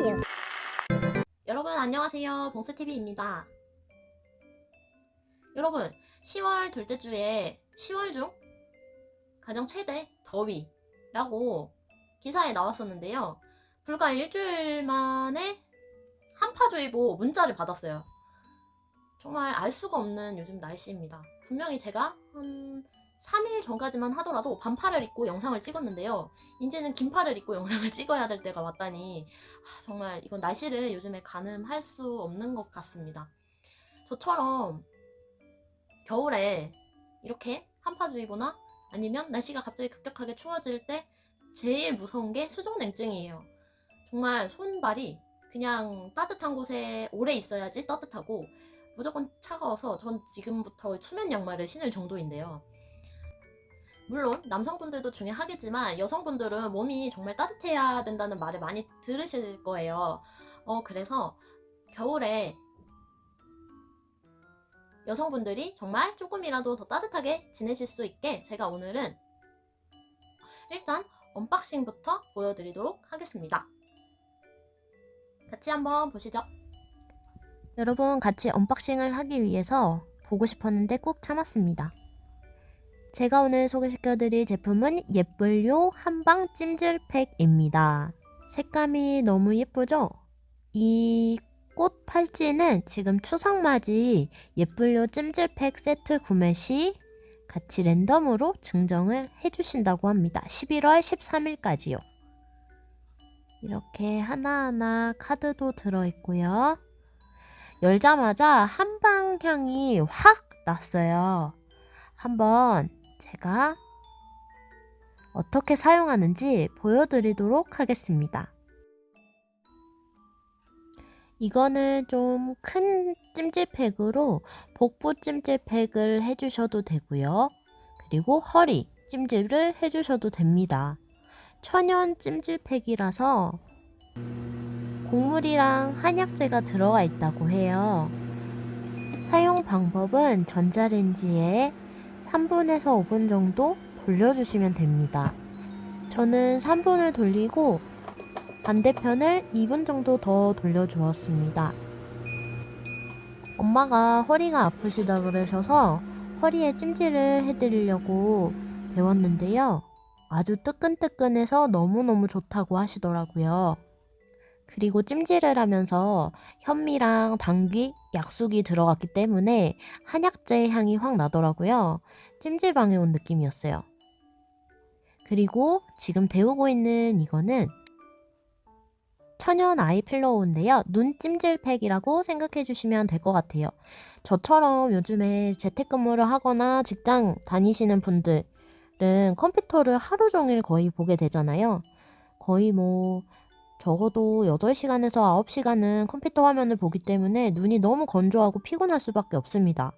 땡큐. 여러분 안녕하세요. 봉스TV입니다. 여러분 10월 둘째 주에 10월 중 가장 최대 더위라고 기사에 나왔었는데요. 불과 일주일 만에 한파주의보 문자를 받았어요. 정말 알 수가 없는 요즘 날씨입니다. 분명히 제가 한 3일 전까지만 하더라도 반팔을 입고 영상을 찍었는데요. 이제는 긴팔을 입고 영상을 찍어야 될 때가 왔다니 아, 정말 이건 날씨를 요즘에 가늠할 수 없는 것 같습니다. 저처럼 겨울에 이렇게 한파주의보나 아니면 날씨가 갑자기 급격하게 추워질 때 제일 무서운 게 수족냉증이에요. 정말 손발이 그냥 따뜻한 곳에 오래 있어야지 따뜻하고 무조건 차가워서 전 지금부터 수면 양말을 신을 정도인데요. 물론 남성분들도 중요하겠지만 여성분들은 몸이 정말 따뜻해야 된다는 말을 많이 들으실 거예요. 어, 그래서 겨울에 여성분들이 정말 조금이라도 더 따뜻하게 지내실 수 있게 제가 오늘은 일단 언박싱부터 보여드리도록 하겠습니다. 같이 한번 보시죠. 여러분 같이 언박싱을 하기 위해서 보고 싶었는데 꼭 참았습니다. 제가 오늘 소개시켜드릴 제품은 예쁠요 한방 찜질팩입니다. 색감이 너무 예쁘죠? 이 꽃 팔찌는 지금 추석 맞이 예쁠요 찜질팩 세트 구매 시 같이 랜덤으로 증정을 해주신다고 합니다. 11월 13일까지요. 이렇게 하나하나 카드도 들어있고요. 열자마자 한방 향이 확 났어요. 한번 제가 어떻게 사용하는지 보여드리도록 하겠습니다. 이거는 좀 큰 찜질팩으로 복부 찜질팩을 해주셔도 되고요. 그리고 허리 찜질을 해주셔도 됩니다. 천연 찜질팩이라서 곡물이랑 한약재가 들어가 있다고 해요. 사용 방법은 전자레인지에 3분에서 5분 정도 돌려주시면 됩니다. 저는 3분을 돌리고 반대편을 2분 정도 더 돌려주었습니다. 엄마가 허리가 아프시다 그러셔서 허리에 찜질을 해드리려고 배웠는데요. 아주 뜨끈뜨끈해서 너무너무 좋다고 하시더라고요. 그리고 찜질을 하면서 현미랑 당귀, 약숙이 들어갔기 때문에 한약재 향이 확 나더라고요. 찜질방에 온 느낌이었어요. 그리고 지금 데우고 있는 이거는 천연 아이 필로우인데요. 눈 찜질팩이라고 생각해 주시면 될 것 같아요. 저처럼 요즘에 재택근무를 하거나 직장 다니시는 분들은 컴퓨터를 하루 종일 거의 보게 되잖아요. 거의 뭐 적어도 8시간에서 9시간은 컴퓨터 화면을 보기 때문에 눈이 너무 건조하고 피곤할 수밖에 없습니다.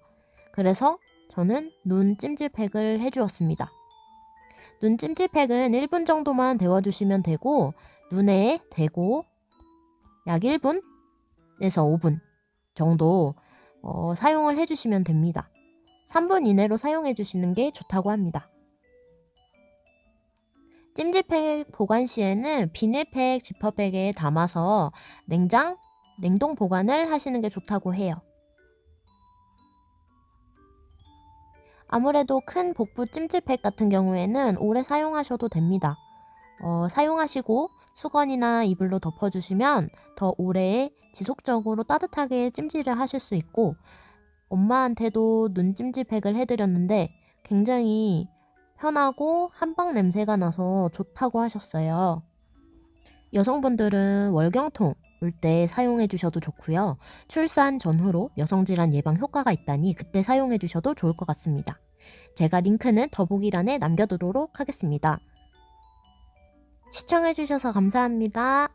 그래서 저는 눈 찜질팩을 해주었습니다. 눈 찜질팩은 1분 정도만 데워주시면 되고 눈에 대고 약 1분에서 5분 정도 어, 사용을 해주시면 됩니다. 3분 이내로 사용해 주시는 게 좋다고 합니다. 찜질팩 보관 시에는 비닐팩 지퍼백에 담아서 냉장, 냉동 보관을 하시는 게 좋다고 해요. 아무래도 큰 복부 찜질팩 같은 경우에는 오래 사용하셔도 됩니다. 어, 사용하시고 수건이나 이불로 덮어주시면 더 오래 지속적으로 따뜻하게 찜질을 하실 수 있고 엄마한테도 눈 찜질팩을 해드렸는데 굉장히 편하고 한방 냄새가 나서 좋다고 하셨어요. 여성분들은 월경통 올 때 사용해 주셔도 좋고요. 출산 전후로 여성질환 예방 효과가 있다니 그때 사용해 주셔도 좋을 것 같습니다. 제가 링크는 더보기란에 남겨두도록 하겠습니다. 시청해 주셔서 감사합니다.